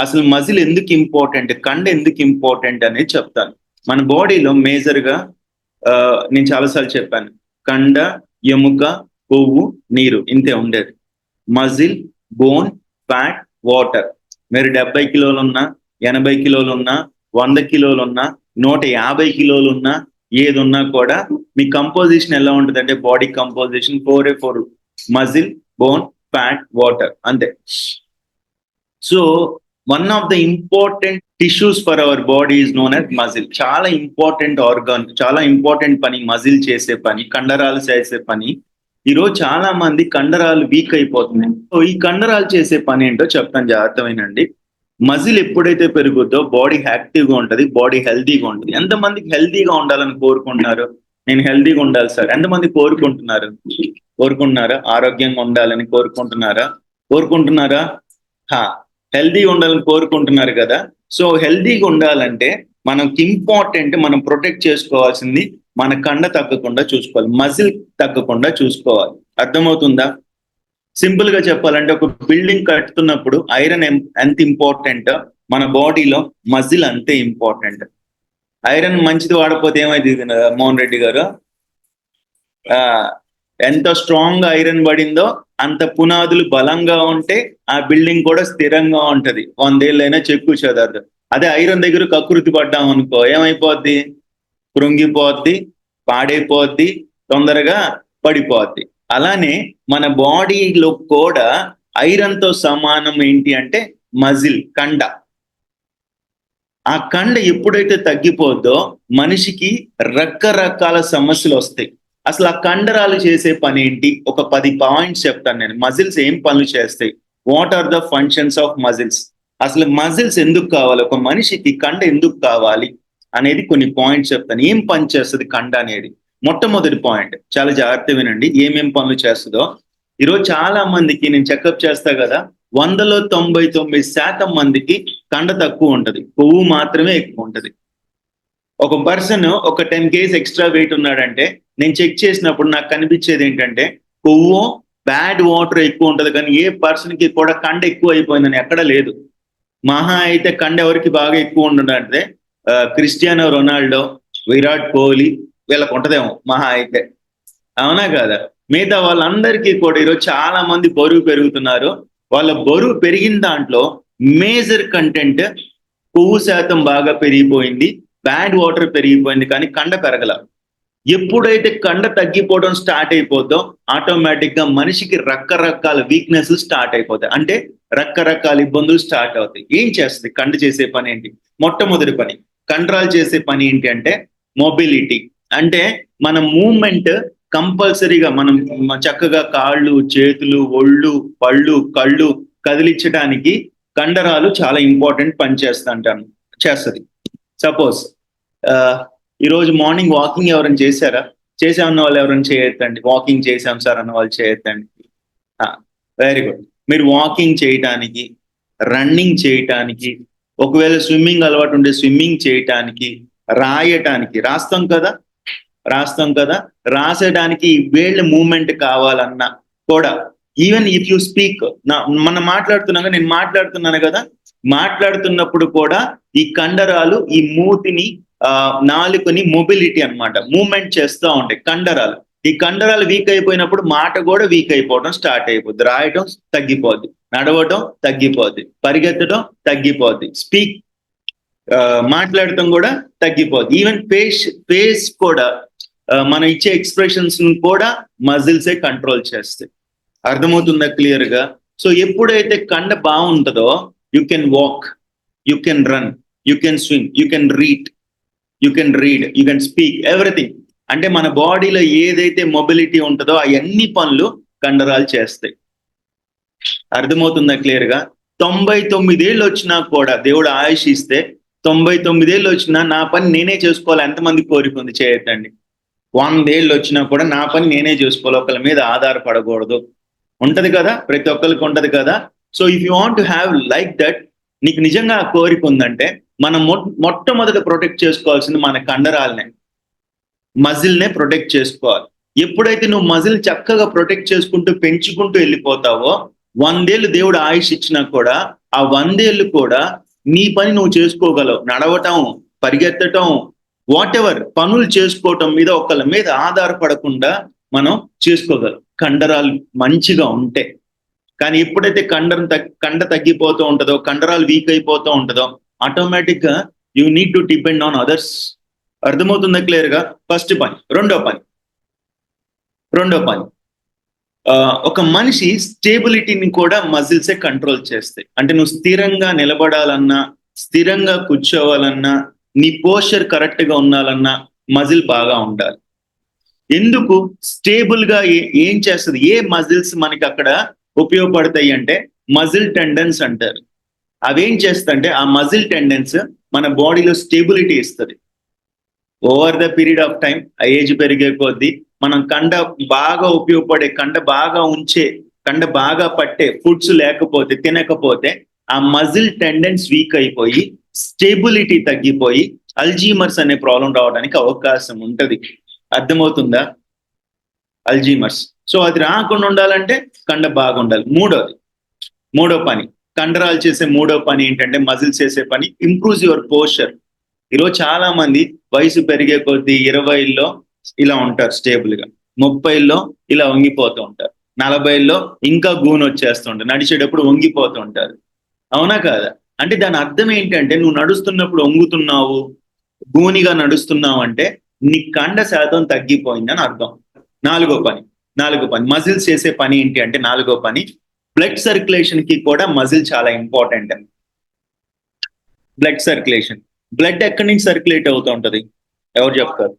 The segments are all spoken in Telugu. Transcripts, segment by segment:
అసలు మజిల్ ఎందుకు ఇంపార్టెంట్? కండ ఎందుకు ఇంపార్టెంట్ అనేది చెప్తాను. మన బాడీలో మేజర్గా నేను చాలాసార్లు చెప్పాను. కండ ఎముక కొవ్వు నీరు ఇంతే ఉండేది. Muscle bone fat water. మీరు డెబ్బై కిలోలు ఉన్నా ఎనభై కిలోలు ఉన్నా వంద కిలోలు ఉన్నా నూట యాభై కిలోలు ఉన్నా ఏది ఉన్నా కూడా మీ కంపోజిషన్ ఎలా ఉంటుంది అంటే body composition four a four. Muscle bone fat water అంతే. So one of the important tissues for our body is known as muscle చాలా ఇంపార్టెంట్ ఆర్గాన్ చాలా ఇంపార్టెంట్ పని మజిల్ చేసే పని కండరాలు చేసే పని. ఈరోజు చాలా మంది కండరాలు వీక్ అయిపోతున్నాయి. సో ఈ కండరాలు చేసే పని ఏంటో చెప్తాను జాగ్రత్తమేనండి. మజిల్ ఎప్పుడైతే పెరుగుద్దో బాడీ యాక్టివ్గా ఉంటుంది ఉంటది బాడీ హెల్తీగా ఉంటుంది. ఎంతమందికి హెల్తీగా ఉండాలని కోరుకుంటున్నారు? నేను హెల్తీగా ఉండాలి సార్. ఎంతమంది కోరుకుంటున్నారు? కోరుకుంటున్నారా? ఆరోగ్యంగా ఉండాలని కోరుకుంటున్నారా? కోరుకుంటున్నారా? హా హెల్దీగా ఉండాలని కోరుకుంటున్నారు కదా. సో హెల్దీగా ఉండాలంటే మనకి ఇంపార్టెంట్ మనం ప్రొటెక్ట్ చేసుకోవాల్సింది మన కండ తగ్గకుండా చూసుకోవాలి. మజిల్ తగ్గకుండా చూసుకోవాలి. అర్థమవుతుందా? సింపుల్గా చెప్పాలంటే ఒక బిల్డింగ్ కట్టుతున్నప్పుడు ఐరన్ ఎంత ఇంపార్టెంట్? మన బాడీలో మజిల్ అంతే ఇంపార్టెంట్. ఐరన్ మంచిది వాడకపోతే ఏమైంది మోహన్ రెడ్డి గారు? ఆ ఎంత స్ట్రాంగ్ ఐరన్ పడిందో అంత పునాదులు బలంగా ఉంటే ఆ బిల్డింగ్ కూడా స్థిరంగా ఉంటది. వందేళ్ళైనా చెక్కు చెదరదు. అదే ఐరన్ దగ్గర కకృతి పడ్డాం అనుకో ఏమైపోద్ది? కృంగిపోద్ది పాడైపోద్ది తొందరగా పడిపోద్ది. అలానే మన బాడీలో కూడా ఐరన్తో సమానం ఏంటి అంటే మజిల్ కండ. ఆ కండ ఎప్పుడైతే తగ్గిపోద్దో మనిషికి రకరకాల సమస్యలు వస్తాయి. అసలు ఆ కండరాలు చేసే పని ఏంటి ఒక పది పాయింట్స్ చెప్తాను నేను. మజిల్స్ ఏం పనులు చేస్తాయి? What are the functions of muscles అసలు మజిల్స్ ఎందుకు కావాలి? ఒక మనిషికి కండ ఎందుకు కావాలి? అనేది కొన్ని పాయింట్స్ చెప్తాను. ఏం పని చేస్తుంది కండ అనేది? మొట్టమొదటి పాయింట్. చాలా జాగ్రత్త వినండి. ఏమేం పనులు చేస్తుందో. ఈరోజు చాలా మందికి నేను చెకప్ చేస్తా కదా వందలో తొంభై తొమ్మిది శాతం మందికి కండ తక్కువ ఉంటది. కొవ్వు మాత్రమే ఎక్కువ ఉంటది. ఒక పర్సన్ ఒక టెన్ కేజీ ఎక్స్ట్రా వెయిట్ ఉన్నాడంటే నేను చెక్ చేసినప్పుడు నాకు కనిపించేది ఏంటంటే కొవ్వు బ్యాడ్ వాటర్ ఎక్కువ ఉంటుంది కానీ ఏ పర్సన్కి కూడా కండ ఎక్కువ అయిపోయిందని ఎక్కడ లేదు. మహా అయితే కండ ఎవరికి బాగా ఎక్కువ ఉండడంటే క్రిస్టియానో రొనాల్డో విరాట్ కోహ్లీ వీళ్ళకు ఉంటదేమో మహా అయితే. అవునా కదా? మిగతా వాళ్ళందరికీ కూడా ఈరోజు చాలా మంది బరువు పెరుగుతున్నారు. వాళ్ళ బరువు పెరిగిన దాంట్లో మేజర్ కంటెంట్ కొవ్వు శాతం బాగా పెరిగిపోయింది. బ్యాడ్ వాటర్ పెరిగిపోయింది కానీ కండ పెరగల. ఎప్పుడైతే కండ తగ్గిపోవడం స్టార్ట్ అయిపోద్దో ఆటోమేటిక్గా మనిషికి రకరకాల వీక్నెస్ స్టార్ట్ అయిపోతాయి. అంటే రకరకాల ఇబ్బందులు స్టార్ట్ అవుతాయి. ఏం చేస్తుంది? కండ చేసే పని ఏంటి? మొట్టమొదటి పని. కంట్రోల్ చేసే పని ఏంటి అంటే మొబిలిటీ. అంటే మన మూమెంట్ కంపల్సరీగా మనం చక్కగా కాళ్ళు చేతులు ఒళ్ళు పళ్ళు కళ్ళు కదిలించడానికి కండరాలు చాలా ఇంపార్టెంట్ పని చేస్తా అంటాను చేస్తుంది. సపోజ్ ఈరోజు మార్నింగ్ వాకింగ్ ఎవరైనా చేశారా? చేసామన్న వాళ్ళు ఎవరైనా చేయొద్దండి. వాకింగ్ చేసాం సార్ అన్న వాళ్ళు చేయొద్దండి. వెరీ గుడ్ మీరు వాకింగ్ చేయటానికి రన్నింగ్ చేయటానికి ఒకవేళ స్విమ్మింగ్ అలవాటు ఉంటే స్విమ్మింగ్ చేయటానికి రాయటానికి రాస్తాం కదా? రాస్తాం కదా? రాసేయడానికి వేళ్ళ మూమెంట్ కావాలన్నా కూడా ఈవెన్ ఇఫ్ యు స్పీక్ మనం మాట్లాడుతున్నాగా నేను మాట్లాడుతున్నాను కదా మాట్లాడుతున్నప్పుడు కూడా ఈ కండరాలు ఈ మూతిని ఆ నాలుకని మొబిలిటీ అన్నమాట మూమెంట్ చేస్తూ ఉంటాయి కండరాలు. ఈ కండరాలు వీక్ అయిపోయినప్పుడు మాట కూడా వీక్ అయిపోవడం స్టార్ట్ అయిపోద్ది. రాయటం తగ్గిపోద్ది నడవటం తగ్గిపోద్ది పరిగెత్తడం తగ్గిపోద్ది స్పీక్ మాట్లాడటం కూడా తగ్గిపోద్ది. ఈవెన్ ఫేస్ ఫేస్ కూడా మనం ఇచ్చే ఎక్స్ప్రెషన్స్ కూడా మజిల్సే కంట్రోల్ చేస్తాయి. అర్థమవుతుందా క్లియర్గా? సో ఎప్పుడైతే కండ బాగుంటుందో you can walk you can run you can swim you can read you can read you can speak everything అంటే మన బాడీలో ఏదైతే మొబిలిటీ ఉంటుందో అవన్నీ పనులు కండరాలు చేస్తాయి. అర్థమవుతుందా క్లియర్గా తొంభై తొమ్మిదేళ్ళు వచ్చినా కూడా దేవుడు ఆయుష్ ఇస్తే తొంభై తొమ్మిదేళ్ళు వచ్చినా నా పని నేనే చేసుకోవాలి ఎంతమంది కోరిక ఉంది చేయొద్దండి. వందేళ్ళు వచ్చినా కూడా నా పని నేనే చేసుకోవాలి ఒకళ్ళ మీద ఆధారపడకూడదు. ఉంటది కదా? ప్రతి ఒక్కరికి ఉంటది కదా? So if you want have like that నీకు నిజంగా కోరిక ఉందంటే మనం మొ- మొట్టమొదట ప్రొటెక్ట్ చేసుకోవాల్సింది మన కండరాలనే మజిల్నే ప్రొటెక్ట్ చేసుకోవాలి. ఎప్పుడైతే నువ్వు మజిల్ చక్కగా ప్రొటెక్ట్ చేసుకుంటూ పెంచుకుంటూ వెళ్ళిపోతావో వందేళ్ళు దేవుడు ఆయుష్ ఇచ్చినా కూడా ఆ వందేళ్ళు కూడా నీ పని నువ్వు చేసుకోగలవు. నడవటం పరిగెత్తటం వాట్ ఎవర్ పనులు చేసుకోవటం మీద ఒకళ్ళ మీద ఆధారపడకుండా మనం చేసుకోగలం. కండరాలు మంచిగా ఉంటే. కానీ ఎప్పుడైతే కండరం తగ్ కండ తగ్గిపోతూ ఉంటుందో కండరాలు వీక్ అయిపోతూ ఉంటుందో ఆటోమేటిక్గా you need to depend on others అర్థమవుతుందా క్లియర్గా? ఫస్ట్ పని రెండో పని రెండో పని ఆ, ఒక మనిషి స్టేబిలిటీని కూడా మజిల్సే కంట్రోల్ చేస్తాయి. అంటే నువ్వు స్థిరంగా నిలబడాలన్నా స్థిరంగా కూర్చోవాలన్నా నీ పోస్చర్ కరెక్ట్గా ఉండాలన్నా మజిల్ బాగా ఉండాలి. ఎందుకు? స్టేబుల్గా ఏ- ఏం చేస్తుంది? ఏ మజిల్స్ మనకి అక్కడ ఉపయోగపడతాయి అంటే మజిల్ టెండెన్స్ అంటారు. అవేం చేస్తంటే ఆ మజిల్ టెండెన్స్ మన బాడీలో స్టెబిలిటీ ఇస్తుంది. Over the period of time ఆ ఏజ్ పెరిగే కొద్దీ మనం కండ బాగా ఉపయోగపడే కండ బాగా ఉంచే కండ బాగా పట్టే ఫుడ్స్ లేకపోతే తినకపోతే ఆ మజిల్ టెండెన్స్ వీక్ అయిపోయి స్టెబిలిటీ తగ్గిపోయి అల్జీమర్స్ అనే ప్రాబ్లం రావడానికి అవకాశం ఉంటుంది. అర్థమవుతుందా? అల్జీమర్స్. సో అది రాకుండా ఉండాలంటే కండ బాగుండాలి. మూడోది. మూడో పని. కండరాలు చేసే మూడో పని ఏంటంటే మజిల్స్ చేసే పని. Improves your posture. ఈరోజు చాలా మంది వయసు పెరిగే కొద్దీ ఇరవైలో ఇలా ఉంటారు స్టేబుల్గా ముప్పైలో ఇలా వంగిపోతూ ఉంటారు. నలభైలో ఇంకా గూను వచ్చేస్తుంటారు నడిచేటప్పుడు వంగిపోతూ ఉంటారు. అవునా కాదా? అంటే దాని అర్థం ఏంటంటే నువ్వు నడుస్తున్నప్పుడు వంగుతున్నావు గూనిగా నడుస్తున్నావు అంటే నీ కండ శాతం తగ్గిపోయిందని అర్థం. నాలుగో పని. నాలుగో పని. మజిల్స్ చేసే పని ఏంటి అంటే నాలుగో పని. బ్లడ్ సర్క్యులేషన్కి కూడా మజిల్ చాలా ఇంపార్టెంట్. Blood circulation. బ్లడ్ ఎక్కడి నుంచి సర్క్యులేట్ అవుతూ ఉంటది? ఎవరు చెప్తారు?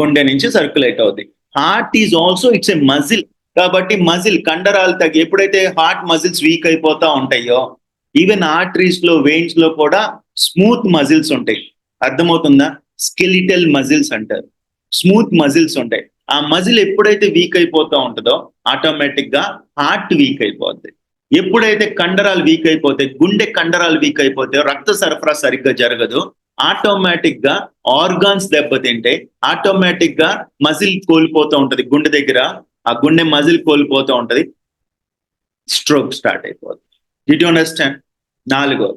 గుండె నుంచి సర్క్యులేట్ అవుతుంది heart is also it's a muscle. కాబట్టి మజిల్ కండరాలు తగ్గి ఎప్పుడైతే హార్ట్ మజిల్స్ వీక్ అయిపోతా ఉంటాయో ఈవెన్ ఆర్టరీస్లో వెయిన్స్లో కూడా స్మూత్ మజిల్స్ ఉంటాయి. అర్థమవుతుందా? స్కెలిటల్ మజిల్స్ అంటారు. స్మూత్ మజిల్స్ ఉంటాయి. ఆ మజిల్ ఎప్పుడైతే వీక్ అయిపోతూ ఉంటుందో ఆటోమేటిక్గా హార్ట్ వీక్ అయిపోద్ది. ఎప్పుడైతే కండరాలు వీక్ అయిపోతే గుండె కండరాలు వీక్ అయిపోతే రక్త సరఫరా సరిగ్గా జరగదు ఆటోమేటిక్గా ఆర్గాన్స్ దెబ్బతింటే ఆటోమేటిక్గా మజిల్ కోల్పోతూ ఉంటది గుండె దగ్గర. ఆ గుండె మజిల్ కోల్పోతూ ఉంటది స్ట్రోక్ స్టార్ట్ అయిపోతుంది డిట్ అండర్స్టాండ్ నాలుగో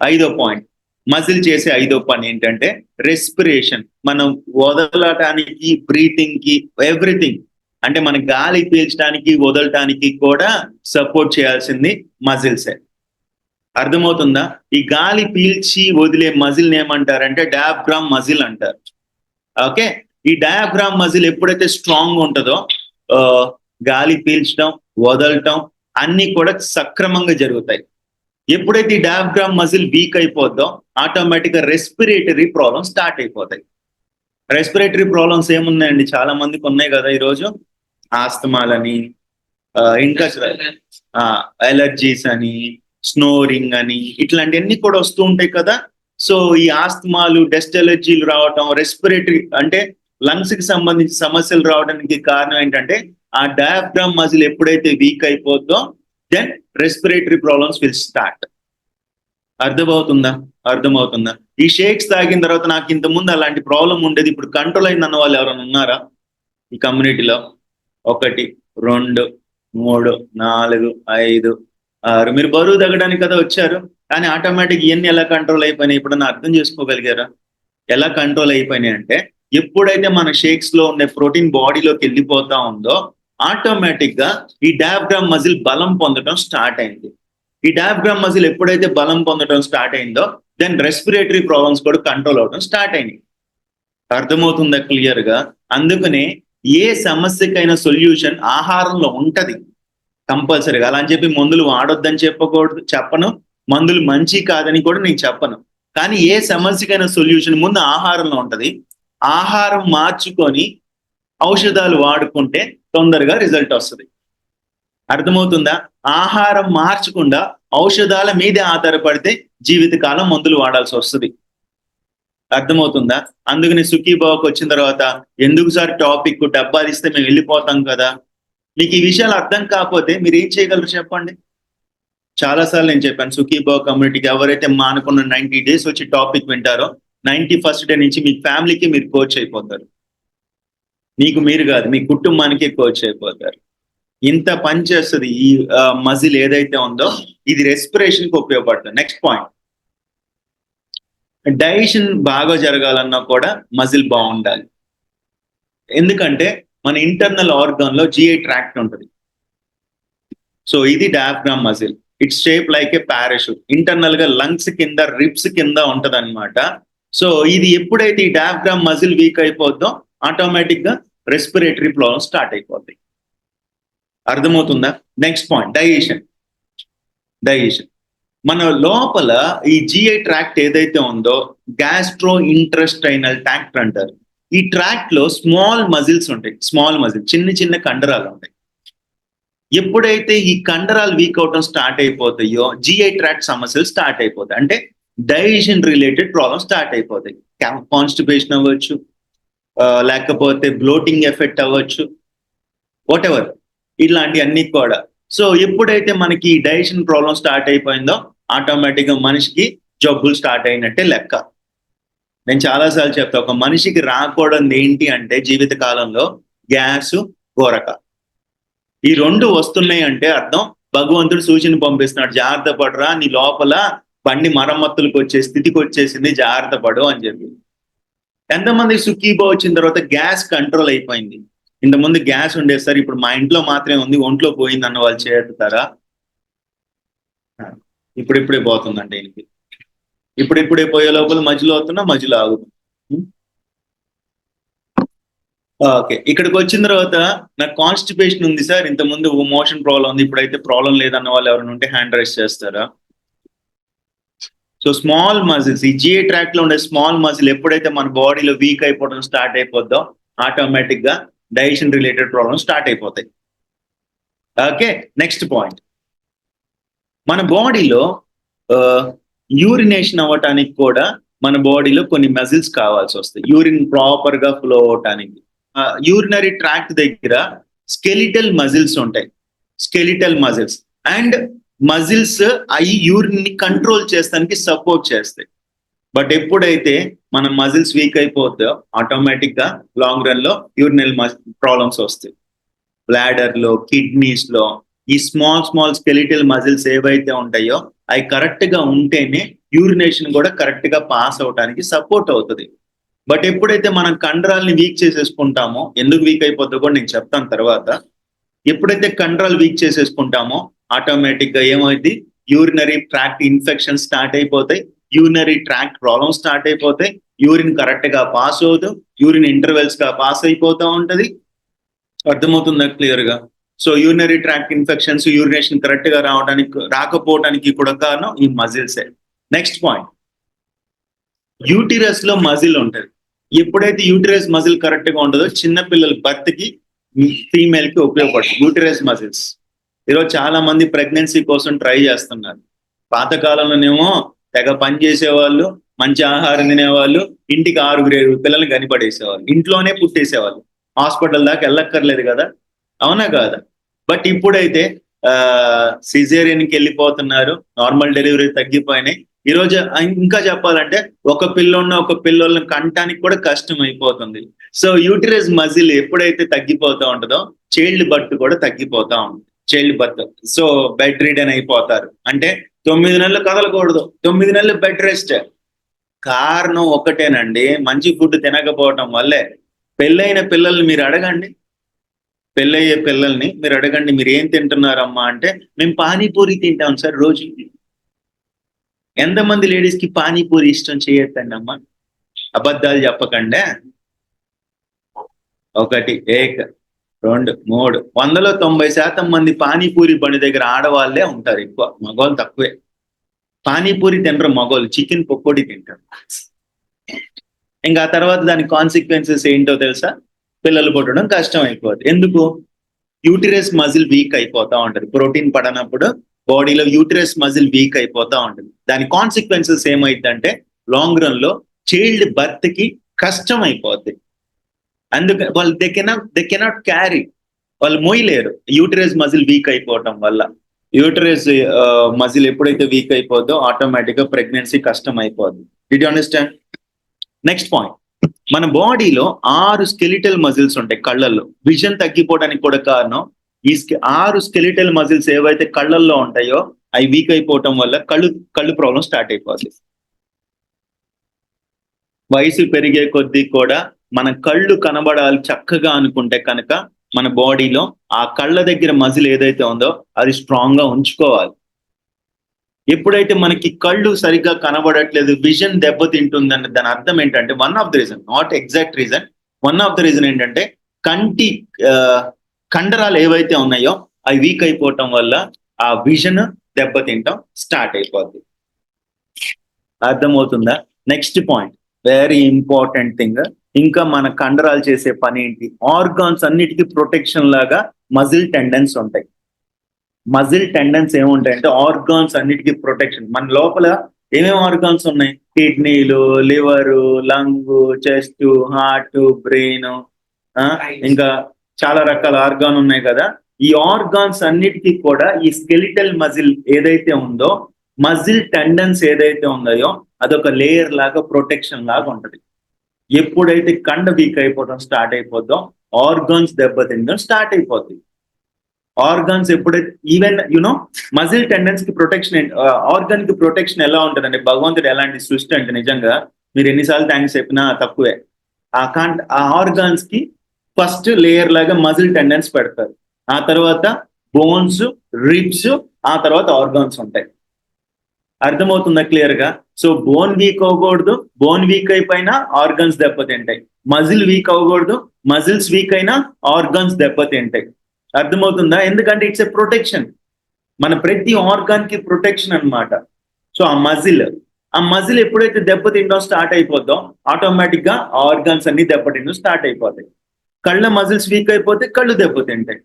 ఐదో పాయింట్ మజిల్ చేసే ఐదో పని ఏంటంటే రెస్పిరేషన్ మనం వదలటానికి బ్రీతింగ్కి ఎవ్రీథింగ్ అంటే మన గాలి పీల్చడానికి వదలటానికి కూడా సపోర్ట్ చేయాల్సింది మజిల్సే అర్థమవుతుందా? ఈ గాలి పీల్చి వదిలే మజిల్ ఏమంటారంటే డయాగ్రామ్ మజిల్ అంటారు. ఓకే? ఈ డయాగ్రామ్ మజిల్ ఎప్పుడైతే స్ట్రాంగ్ ఉంటుందో ఆ, గాలి పీల్చడం వదలటం అన్ని కూడా సక్రమంగా జరుగుతాయి. ఎప్పుడైతే ఈ డయాఫ్రామ్ మజిల్ వీక్ అయిపోద్దో ఆటోమేటిక్గా రెస్పిరేటరీ ప్రాబ్లమ్స్ స్టార్ట్ అయిపోతాయి. రెస్పిరేటరీ ప్రాబ్లమ్స్ ఏమున్నాయండి? చాలా మందికి ఉన్నాయి కదా ఈరోజు. ఆస్తమాలని ఇంకా ఎలర్జీస్ అని స్నోరింగ్ అని ఇట్లాంటివన్నీ కూడా వస్తూ ఉంటాయి కదా. సో ఈ ఆస్తమాలు డస్ట్ ఎలర్జీలు రావటం రెస్పిరేటరీ అంటే లంగ్స్కి సంబంధించిన సమస్యలు రావడానికి కారణం ఏంటంటే ఆ డయాఫ్రామ్ మజిల్ ఎప్పుడైతే weak అయిపోద్దో then respiratory problems will start అర్థమవుతుందా? అర్థమవుతుందా? ఈ షేక్స్ తాగిన తర్వాత నాకు ఇంత ముందు అలాంటి ప్రాబ్లం ఉండేది. ఇప్పుడు కంట్రోల్ అయింది అన్న వాళ్ళు ఎవరైనా ఉన్నారా? ఈ కమ్యూనిటీలో ఒకటి రెండు మూడు నాలుగు ఐదు ఆరు. మీరు బరువు తగ్గడానికి కదా వచ్చారు? కానీ ఆటోమేటిక్ ఇవన్నీ ఎలా కంట్రోల్ అయిపోయినాయి? ఇప్పుడన్నా అర్థం చేసుకోగలిగారా? ఎలా కంట్రోల్ అయిపోయినాయి అంటే ఎప్పుడైతే మన షేక్స్లో ఉండే ప్రోటీన్ బాడీలోకి వెళ్ళిపోతా ఉందో ఆటోమేటిక్గా ఈ డయాఫ్రామ్ మజిల్ బలం పొందడం స్టార్ట్ అయింది. ఈ డయాఫ్రామ్ మజిల్ ఎప్పుడైతే బలం పొందడం స్టార్ట్ అయిందో దెన్ రెస్పిరేటరీ ప్రాబ్లమ్స్ కూడా కంట్రోల్ అవడం స్టార్ట్ అయినాయి. అర్థమవుతుందా క్లియర్గా అందుకనే ఏ సమస్యకైనా సొల్యూషన్ ఆహారంలో ఉంటది. కంపల్సరీగా. అలా అని చెప్పి మందులు వాడొద్దని చెప్పకూడదు చెప్పను. మందులు మంచి కాదని కూడా నేను చెప్పను. కానీ ఏ సమస్యకైనా సొల్యూషన్ ముందు ఆహారంలో ఉంటది. ఆహారం మార్చుకొని ఔషధాలు వాడుకుంటే తొందరగా రిజల్ట్ వస్తుంది. అర్థమవుతుందా? ఆహారం మార్చకుండా ఔషధాల మీదే ఆధారపడితే జీవితకాలం మందులు వాడాల్సి వస్తుంది. అర్థమవుతుందా? అందుకని సుఖీబాబుకి వచ్చిన తర్వాత ఎందుకు సార్ టాపిక్ డబ్బాలు ఇస్తే మేము వెళ్ళిపోతాం కదా? మీకు ఈ విషయాలు అర్థం కాకపోతే మీరు ఏం చేయగలరు చెప్పండి? చాలాసార్లు నేను చెప్పాను సుఖీబాబు కమ్యూనిటీకి ఎవరైతే మానుకున్న నైన్టీ డేస్ వచ్చి టాపిక్ వింటారో నైన్టీ ఫస్ట్ డే నుంచి మీ ఫ్యామిలీకి మీరు కోచ్ అయిపోతారు. మీకు మీరు కాదు మీ కుటుంబానికి కోచ్ అయిపోతారు. ఇంత పని చేస్తుంది ఈ మజిల్ ఏదైతే ఉందో ఇది రెస్పిరేషన్కి ఉపయోగపడుతుంది. నెక్స్ట్ పాయింట్ డైజెషన్ బాగా జరగాలన్నా కూడా మజిల్ బాగుండాలి. ఎందుకంటే మన ఇంటర్నల్ ఆర్గాన్లో జిఐ ట్రాక్ట్ ఉంటుంది. సో ఇది diaphragm muscle. It's shape like a parachute ఇంటర్నల్గా లంగ్స్ కింద రిప్స్ కింద ఉంటది అనమాట సో ఇది ఎప్పుడైతే ఈ డయాఫ్రామ్ మజిల్ వీక్ అయిపోద్దో ఆటోమేటిక్గా రెస్పిరేటరీ ప్రాబ్లమ్ స్టార్ట్ అయిపోద్ది. అర్థమవుతుందా? నెక్స్ట్ పాయింట్ డైజెషన్ డైజెషన్ మన లోపల ఈ జిఐ ట్రాక్ట్ ఏదైతే ఉందో గ్యాస్ట్రో ఇంట్రెస్టైనల్ ట్రాక్ట్ అంటారు. ఈ ట్రాక్ట్లో స్మాల్ మజిల్స్ ఉంటాయి. స్మాల్ మజిల్ చిన్న చిన్న కండరాలు ఉంటాయి. ఎప్పుడైతే ఈ కండరాలు వీక్ అవటం స్టార్ట్ అయిపోతాయో జిఐ ట్రాక్ట్ సమస్యలు స్టార్ట్ అయిపోతాయి. అంటే డైజెషన్ రిలేటెడ్ ప్రాబ్లమ్స్ స్టార్ట్ అయిపోతాయి. కాన్స్టిపేషన్ అవ్వచ్చు లేకపోతే బ్లోటింగ్ ఎఫెక్ట్ అవ్వచ్చు. వాట్ ఎవర్ ఇలాంటి అన్ని కూడా. సో ఎప్పుడైతే మనకి డైజెషన్ ప్రాబ్లం స్టార్ట్ అయిపోయిందో ఆటోమేటిక్గా మనిషికి జబ్బులు స్టార్ట్ అయినట్టే లెక్క. నేను చాలాసార్లు చెప్తా ఒక మనిషికి రాకూడదు ఏంటి అంటే జీవిత కాలంలో గ్యాస్ గోరక. ఈ రెండు వస్తున్నాయి అంటే అర్థం. భగవంతుడు సూచన పంపిస్తున్నాడు జాగ్రత్త పడరా నీ లోపల బండి మరమ్మతులకు వచ్చే స్థితికి వచ్చేసింది జాగ్రత్త పడు అని చెప్పి. ఎంతమంది సుఖీబో వచ్చిన తర్వాత గ్యాస్ కంట్రోల్ అయిపోయింది. ఇంతకుముందు గ్యాస్ ఉండేది సార్ ఇప్పుడు మా ఇంట్లో మాత్రమే ఉంది ఒంట్లో పోయింది అన్న వాళ్ళు చేస్తారా? ఇప్పుడిప్పుడే పోతుందండి ఈయనకి. ఇప్పుడిప్పుడే పోయే లోపల మధ్యలో అవుతున్నా మధ్యలో ఆగుతుంది ఓకే ఇక్కడికి వచ్చిన తర్వాత నాకు కాన్స్టిపేషన్ ఉంది సార్ ఇంత ముందు మోషన్ ప్రాబ్లం ఉంది ఇప్పుడైతే ప్రాబ్లం లేదన్న వాళ్ళు ఎవరైనా ఉంటే హ్యాండ్ రైస్ చేస్తారా? సో స్మాల్ మజిల్స్ ఈ జిఏ ట్రాక్లో ఉండే స్మాల్ మజిల్ ఎప్పుడైతే మన బాడీలో వీక్ అయిపోవడం స్టార్ట్ అయిపోద్దో ఆటోమేటిక్గా డైజెషన్ రిలేటెడ్ ప్రాబ్లమ్ స్టార్ట్ అయిపోతాయి. ఓకే నెక్స్ట్ పాయింట్ మన బాడీలో యూరినేషన్ అవ్వటానికి కూడా మన బాడీలో కొన్ని మజిల్స్ కావాల్సి వస్తాయి. యూరిన్ ప్రాపర్గా ఫ్లో అవటానికి యూరినరీ ట్రాక్ట్ దగ్గర స్కెలిటల్ మజిల్స్ ఉంటాయి. స్కెలిటల్ మజిల్స్ అండ్ మజిల్స్ అవి యూరిన్ని కంట్రోల్ చేస్తానికి సపోర్ట్ చేస్తాయి. బట్ ఎప్పుడైతే మన మజిల్స్ వీక్ అయిపోతాయో ఆటోమేటిక్గా లాంగ్ రన్లో యూరినల్ ప్రాబ్లమ్స్ వస్తాయి. బ్లాడర్లో కిడ్నీస్లో ఈ స్మాల్ స్మాల్ స్కెలిటల్ మజిల్స్ ఏవైతే ఉంటాయో అవి కరెక్ట్గా ఉంటేనే యూరినేషన్ కూడా కరెక్ట్గా పాస్ అవడానికి సపోర్ట్ అవుతుంది. బట్ ఎప్పుడైతే మనం కండరాల్ని వీక్ చేసేసుకుంటామో ఎందుకు వీక్ అయిపోతుందో కూడా నేను చెప్తాను తర్వాత. ఎప్పుడైతే కండరాలు వీక్ చేసేసుకుంటామో ఆటోమేటిక్గా ఏమైంది? యూరినరీ ట్రాక్ట్ ఇన్ఫెక్షన్ స్టార్ట్ అయిపోతాయి. యూరినరీ ట్రాక్ట్ ప్రాబ్లమ్ స్టార్ట్ అయిపోతాయి. యూరిన్ కరెక్ట్గా పాస్ అవుతూ యూరిన్ ఇంటర్వెల్స్గా పాస్ అయిపోతూ ఉంటది. అర్థమవుతుందా క్లియర్గా? So urinary tract infections urination కరెక్ట్గా రావడానికి రాకపోవడానికి కూడా కారణం ఈ మజిల్సే నెక్స్ట్ పాయింట్ యూటిరస్లో మజిల్ ఉంటది. ఎప్పుడైతే యూటిరస్ మజిల్ కరెక్ట్గా ఉంటుందో చిన్న పిల్లల బర్త్కి ఫీమేల్కి ఉపయోగపడుతుంది. యూటిరస్ మజిల్స్ ఈరోజు చాలా మంది ప్రెగ్నెన్సీ కోసం ట్రై చేస్తున్నారు. పాతకాలంలోనేమో తెగ పని చేసేవాళ్ళు మంచి ఆహారం తినేవాళ్ళు ఇంటికి ఆరుగురు ఏడు పిల్లల్ని కనిపడేసేవాళ్ళు ఇంట్లోనే పుట్టేసేవాళ్ళు. హాస్పిటల్ దాకా వెళ్ళక్కర్లేదు కదా? అవునా కాదా? బట్ ఇప్పుడైతే ఆ సిజేరియన్కి వెళ్ళిపోతున్నారు నార్మల్ డెలివరీ తగ్గిపోయినాయి. ఈ రోజు ఇంకా చెప్పాలంటే ఒక పిల్లున్న ఒక పిల్లోళ్ళని కంటానికి కూడా కష్టం అయిపోతుంది. సో యూటిరైజ్ మజిల్ ఎప్పుడైతే తగ్గిపోతా ఉంటుందో చైల్డ్ బర్త్ కూడా తగ్గిపోతా ఉంటుంది. Child birth. So bedridden అయిపోతారు. అంటే తొమ్మిది నెలలు కదలకూడదు. తొమ్మిది నెలలు బెడ్ రెస్ట్. కారణం ఒకటేనండి మంచి ఫుడ్ తినకపోవటం వల్లే. పెళ్ళైన పిల్లల్ని మీరు అడగండి. పెళ్ళయ్యే పిల్లల్ని మీరు అడగండి మీరు ఏం తింటున్నారమ్మా అంటే మేము పానీపూరి తింటాం సార్ రోజు. ఎంతమంది లేడీస్కి పానీపూరి ఇష్టం చేయొద్దండి అమ్మా? అబద్ధాలు చెప్పకండే. ఒకటి ఏక. రెండు మూడు. వందలో తొంభై శాతం మంది పానీపూరి బండి దగ్గర ఆడవాళ్ళే ఉంటారు ఎక్కువ. మగవాళ్ళు తక్కువే. పానీపూరి తినరు మగవాళ్ళు. చికెన్ పకోడీ తింటారు. ఇంకా ఆ తర్వాత దాని కాన్సిక్వెన్సెస్ ఏంటో తెలుసా? పిల్లలు పుట్టడం కష్టం అయిపోతుంది ఎందుకు? యూటిరస్ మజిల్ వీక్ అయిపోతా ఉంటది. ప్రోటీన్ పడనప్పుడు బాడీలో యూటిరస్ మజిల్ వీక్ అయిపోతా ఉంటుంది. దాని కాన్సిక్వెన్సెస్ ఏమైందంటే లాంగ్ రన్లో చైల్డ్ బర్త్కి కష్టం అయిపోద్ది. అందుకే వాళ్ళు they cannot they cannot carry వాళ్ళు మోయలేరు. యూటిరస్ మజిల్ వీక్ అయిపోవటం వల్ల. యూటరస్ మజిల్ uh, ఎప్పుడైతే వీక్ అయిపోద్దో ఆటోమేటిక్గా ప్రెగ్నెన్సీ కష్టం అయిపోద్ది. డిడ్ అండర్స్టాండ్ నెక్స్ట్ పాయింట్ మన బాడీలో ఆరు స్కెలిటల్ మజిల్స్ ఉంటాయి కళ్ళల్లో. విజన్ తగ్గిపోవడానికి కూడా కారణం ఈ స్కె- ఆరు స్కెలిటల్ మజిల్స్ ఏవైతే కళ్ళల్లో ఉంటాయో అవి వీక్ అయిపోవటం వల్ల కళ్ళు కళ్ళు ప్రాబ్లం స్టార్ట్ అయిపోతుంది వయసు పెరిగే కొద్దీ కూడా మన కళ్ళు కనబడాలి చక్కగా అనుకుంటే కనుక మన బాడీలో ఆ కళ్ళ దగ్గర మజిల్ ఏదైతే ఉందో అది స్ట్రాంగ్గా ఉంచుకోవాలి. ఎప్పుడైతే మనకి కళ్ళు సరిగ్గా కనబడట్లేదు విజన్ దెబ్బతింటుందని దాని అర్థం ఏంటంటే one of the reason not exact reason one of the reason ఏంటంటే కంటి కండరాలు ఏవైతే ఉన్నాయో అవి వీక్ అయిపోవటం వల్ల ఆ విజన్ దెబ్బతింటాం స్టార్ట్ అయిపోద్ది. అర్థమవుతుందా? Next point very important thing ఇంకా మన కండరాలు చేసే పని ఏంటి? ఆర్గాన్స్ అన్నిటికీ ప్రొటెక్షన్ లాగా మజిల్ టెండెన్స్ ఉంటాయి. మజిల్ టెండెన్స్ ఏముంటాయంటే ఆర్గాన్స్ అన్నిటికీ ప్రొటెక్షన్. మన లోపల ఏమేమి ఆర్గాన్స్ ఉన్నాయి? కిడ్నీలు liver lung chest heart brain ఇంకా చాలా రకాల ఆర్గాన్ ఉన్నాయి కదా. ఈ ఆర్గాన్స్ అన్నిటికీ కూడా ఈ స్కెలిటల్ మజిల్ ఏదైతే ఉందో మజిల్ టెండెన్స్ ఏదైతే ఉందో అదొక లేయర్ లాగా ప్రొటెక్షన్ లాగా ఉంటది. ఎప్పుడైతే కండ వీక్ అయిపోవడం స్టార్ట్ అయిపోద్దో ఆర్గాన్స్ దెబ్బతిండడం స్టార్ట్ అయిపోద్ది. ఆర్గాన్స్ ఎప్పుడైతే ఈవెన్ యునో మజిల్ టెండెన్స్కి ప్రొటెక్షన్ ఆర్గాన్కి ప్రొటెక్షన్ ఎలా ఉంటుందండి? భగవంతుడు ఎలాంటి సృష్టి అంటే నిజంగా మీరు ఎన్నిసార్లు థ్యాంక్స్ చెప్పినా తక్కువే ఆ కాంట్ ఆ ఆర్గాన్స్కి ఫస్ట్ లేయర్ లాగా మజిల్ టెండెన్స్ పెడతారు. ఆ తర్వాత బోన్స్ రిబ్స్ ఆ తర్వాత ఆర్గాన్స్ ఉంటాయి. అర్థమవుతుందా క్లియర్గా? సో బోన్ వీక్ అవ్వకూడదు. బోన్ వీక్ అయిపోయినా ఆర్గన్స్ దెబ్బతింటాయి. మజిల్ వీక్ అవ్వకూడదు. మజిల్స్ వీక్ అయినా ఆర్గన్స్ దెబ్బతింటాయి. అర్థమవుతుందా? ఎందుకంటే ఇట్స్ ఎ ప్రొటెక్షన్. మన ప్రతి ఆర్గాన్కి ప్రొటెక్షన్ అన్నమాట. సో ఆ మజిల్ ఆ మజిల్ ఎప్పుడైతే దెబ్బతిండో స్టార్ట్ అయిపోద్దో ఆటోమేటిక్గా ఆర్గాన్స్ అన్ని దెబ్బతిండో స్టార్ట్ అయిపోతాయి. కళ్ళ మజిల్స్ వీక్ అయిపోతే కళ్ళు దెబ్బతింటాయి.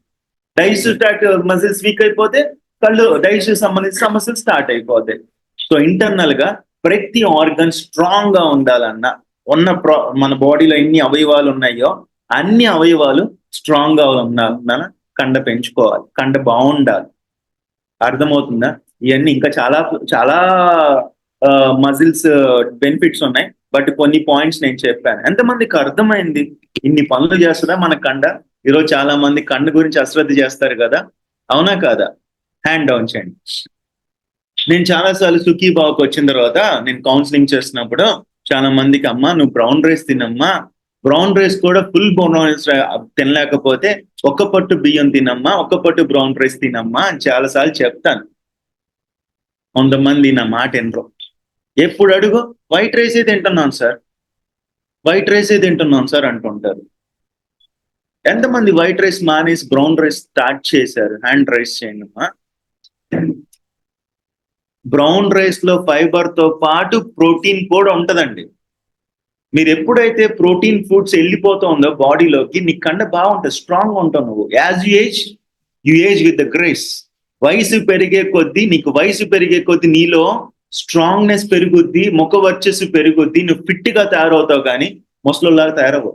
డైజెస్టివ్ స్టార్ట్ మజిల్స్ వీక్ అయిపోతే కళ్ళు డైజెస్టివ్ సంబంధించిన సమస్యలు స్టార్ట్ అయిపోతాయి. సో ఇంటర్నల్గా ప్రతి ఆర్గన్ స్ట్రాంగ్గా ఉండాలన్న ఉన్న ప్రా మన బాడీలో ఎన్ని అవయవాలు ఉన్నాయో అన్ని అవయవాలు స్ట్రాంగ్గా ఉండాలన్న కండ పెంచుకోవాలి కండ బాగుండాలి. అర్థమవుతుందా? ఇవన్నీ ఇంకా చాలా చాలా మజిల్స్ బెనిఫిట్స్ ఉన్నాయి. బట్ కొన్ని పాయింట్స్ నేను చెప్పాను. ఎంతమందికి అర్థమైంది? ఇన్ని పనులు చేస్తుందా మన కండ? ఈరోజు చాలా మంది కండ గురించి అశ్రద్ధ చేస్తారు కదా? అవునా కాదా? హ్యాండ్ డౌన్ చేయండి. నేను చాలా సార్లు సుఖీ బావకు వచ్చిన తర్వాత నేను కౌన్సిలింగ్ చేస్తున్నప్పుడు చాలా మందికి అమ్మా నువ్వు బ్రౌన్ రైస్ తినమ్మా. బ్రౌన్ రైస్ కూడా ఫుల్ బ్రౌన్ రైస్ తినలేకపోతే ఒక్క పట్టు బియ్యం తినమ్మా ఒక్క పట్టు బ్రౌన్ రైస్ తినమ్మా అని చాలా సార్లు చెప్తాను. కొంతమంది నా మాట వినరు. ఎప్పుడు అడుగు? వైట్ రైసే తింటున్నాను సార్. వైట్ రైసే తింటున్నాను సార్ అంటుంటారు. ఎంతమంది వైట్ రైస్ మానేసి బ్రౌన్ రైస్ స్టార్ట్ చేశారు? హ్యాండ్ రైస్ చేయండి అమ్మా బ్రౌన్ రైస్లో ఫైబర్తో పాటు ప్రోటీన్ కూడా ఉంటదండి. మీరు ఎప్పుడైతే ప్రోటీన్ ఫుడ్స్ వెళ్ళిపోతుందో బాడీలోకి నీ కండ బాగుంటుంది స్ట్రాంగ్ ఉంటావు నువ్వు. As you age you age with the grace వయసు పెరిగే కొద్దీ నీకు వయసు పెరిగే కొద్దీ నీలో స్ట్రాంగ్నెస్ పెరుగుద్ది ముఖ వర్చస్సు పెరుగుద్ది నువ్వు ఫిట్గా తయారవుతావు కానీ ముసలిలాగా తయారవు